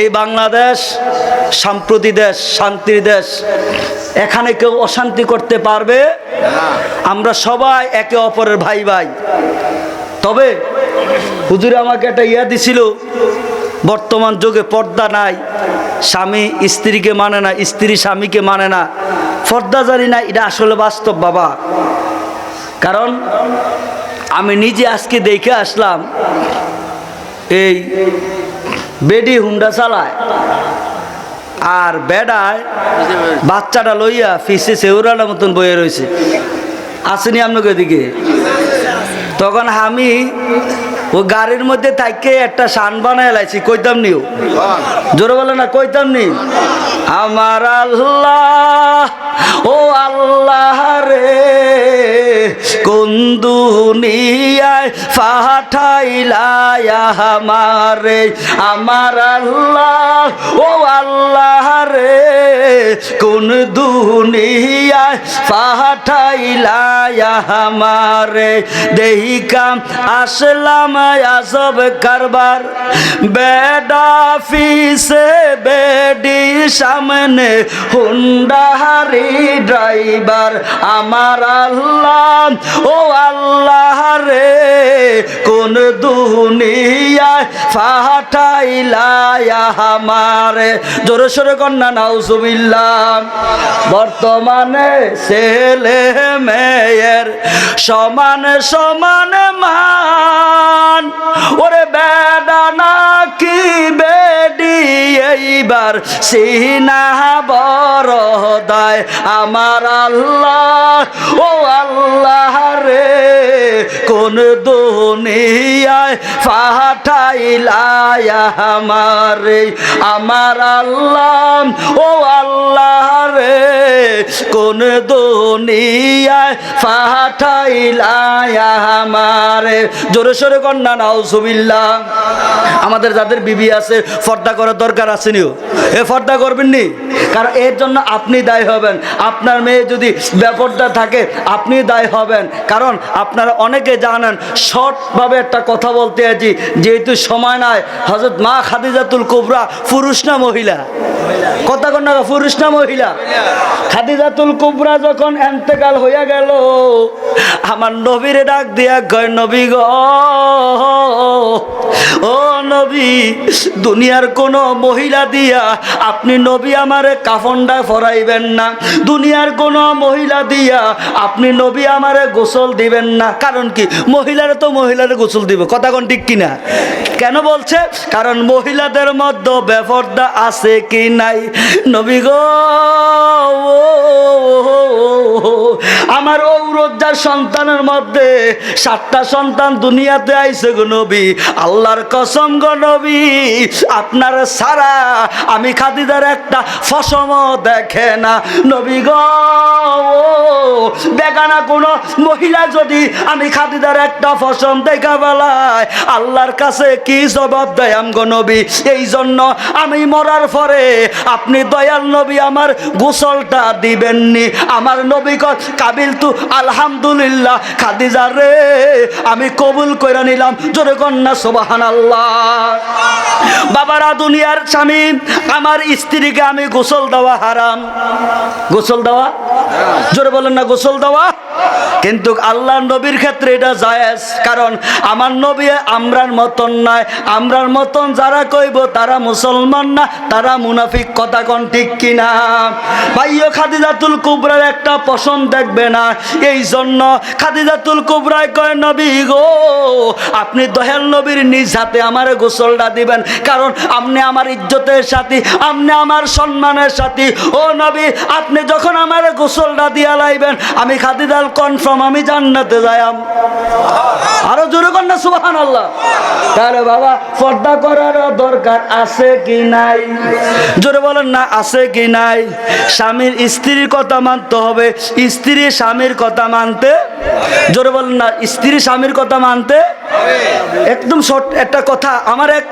এই বাংলাদেশ সাম্প্রতি দেশ, শান্তির দেশ, এখানে কেউ অশান্তি করতে পারবে? আমরা সবাই একে অপরের ভাই ভাই। তবে হুজুরে আমাকে একটা ইয়া দিছিল, বর্তমান যুগে পর্দা নাই, স্বামী স্ত্রীকে মানে না, স্ত্রী স্বামীকে মানে না। পর্দা জানি না, এটা আসলে বাস্তব বাবা। কারণ আমি নিজে আজকে দেখে আসলাম, এই বেডি হুন্ডা চালায়। আর বেডায় বাচ্চাটা লইয়া ফিসে সেউরালার মতন বয়ে রয়েছে আসেনি আপনাকে এদিকে তখন আমি ও গাড়ির মধ্যে থাইকে একটা সান বানায় লাইছি, কইতাম নিও। জোরে বলে না, কইতাম নি? আমার আল্লাহ, ও আল্লাহ রে। কোন দুনিয়ায় পাঠাইলাই আমারে আল্লাহ ও আল্লাহ রে আমারে দেহিকাম আসলাম আসব কারবার। বেডা ফিসে বেডি সামনে হুন্ডাহারি ড্রাইভার। আমার আল্লাহ, ও আল্লাহ রে, কোন দুনিয়ায় ফাটাইলাই আমারে জোরে সোরে কন্যা বর্তমানে ছেলে মেয়ের সমান সমান মান। ওরে বেডা নাকি বেডি, এইবার সিনা বড় দায় আমার আল্লাহ। ও আল্লাহ রে, কোন দুনিয়ায় ফাটাইলাই আমারে, আমার আল্লাহ। ও আল্লাহ রে কোন দুনিয়ায় ফাটাইলাই আমারে। জোরে সোরে কন্যা, নাউজুবিল্লাহ। আমাদের যাদের বিবি আছে ফর্দা করার দরকার আছে আসেনিও এ ফর্দা করবেন নি? কারণ এর জন্য আপনি দায়ী হবেন। আপনার মেয়ে যদি ব্যাপারটা থাকে, আপনি দায়ী হবেন। কারণ আপনারা অনেকে জানেন, শর্টভাবে একটা কথা বলতে আছি, যেহেতু সময় নাই। হজরত মা খাদিজাতুল কুবরা পুরুষ না মহিলা? কথা কন না পুরুষ না মহিলা? খাদিজাতুল কুবরা যখন এন্তেকাল হইয়া গেল, আমার নবীরে ডাক দিয়া কয়, নবী গ ও নবী, দুনিয়ার কোন মহিলা দিয়া আপনি নবী আমারে কাফনটা ফরাইবেন না। দুনিয়ার কোন মহিলা দিয়া আপনি নবী আমারে গোসল দিবেন না। কারণ কি? মহিলারে তো মহিলারে গোসল দিবে। কথা কোন ঠিক কিনা? কেন বলছে? কারণ মহিলাদের মধ্যে বেফর্দা আছে কি নাই? নবী গো আমার ঔরজ্জার সন্তানের মধ্যে সাতটা সন্তান দুনিয়াতে আইছে গো নবী, আল্লাহর কসম গো নবী, আপনার সারা আমি খাদিদার একটা ফসম দেখে না। নবী গো, বেগানা কোনো মহিলা যদি আমি খাদিদার একটা ফসম দেখা বেলায় আল্লাহর কাছে কি জবাব দেয় আমগো নবী? এই জন্য আমি মরার পরে আপনি দয়াল নবী আমার গোসলটা দিবেননি। আমার নবী কর কাবিল তু, আলহামদুলিল্লাহ, খাদিজা রে, আমি কবুল করে নিলাম। জোরে কন্যা সোবাহান আল্লাহ বাবারা, দুনিয়ার স্বামী, আমার স্ত্রীকে আমি গোসল দেওয়া হারাম। গোসল দেওয়া জোরে বলেন না, গোসল দেওয়া? কিন্তু আল্লাহ নবীর ক্ষেত্রে এটা জায়েজ, কারণ আমার নবী আমরার মতন নয় আমরার মতন যারা কইব, তারা মুসলমান না, তারা মুনাফিক কথা কোন ঠিক কিনা? ভাইও খাদিজাতুল কুবরার একটা পছন্দ দেখবে না। এই জন্য খাদিজাতুল কুবরায় কয়, নবী গো, আপনি দহেল নবীর নিজ হাতে আমার গোসলটা দিবেন। কারণ আপনি আমার ইজ্জতের সাথী আপনি আমার সম্মানের সাথী। ও নবী, আপনি যখন আমার গোসলটা দিয়া লাইবেন। আমি খাদিদাল কনফার্ম আমি জান্নাতে যাইম আরও জোরে কর না সুবাহান আল্লাহ তাহলে বাবা, পর্দা করার দরকার আছে কি নাই? জোরে বলেন না, আছে কি নাই? স্বামীর স্ত্রীর কথা মানতে হবে। স্ত্রী স্বামীর কথা মানতে? জোরে বলেন না, স্ত্রী স্বামীর কথা মানতে? একদম শর্ট একটা কথা, আমার এক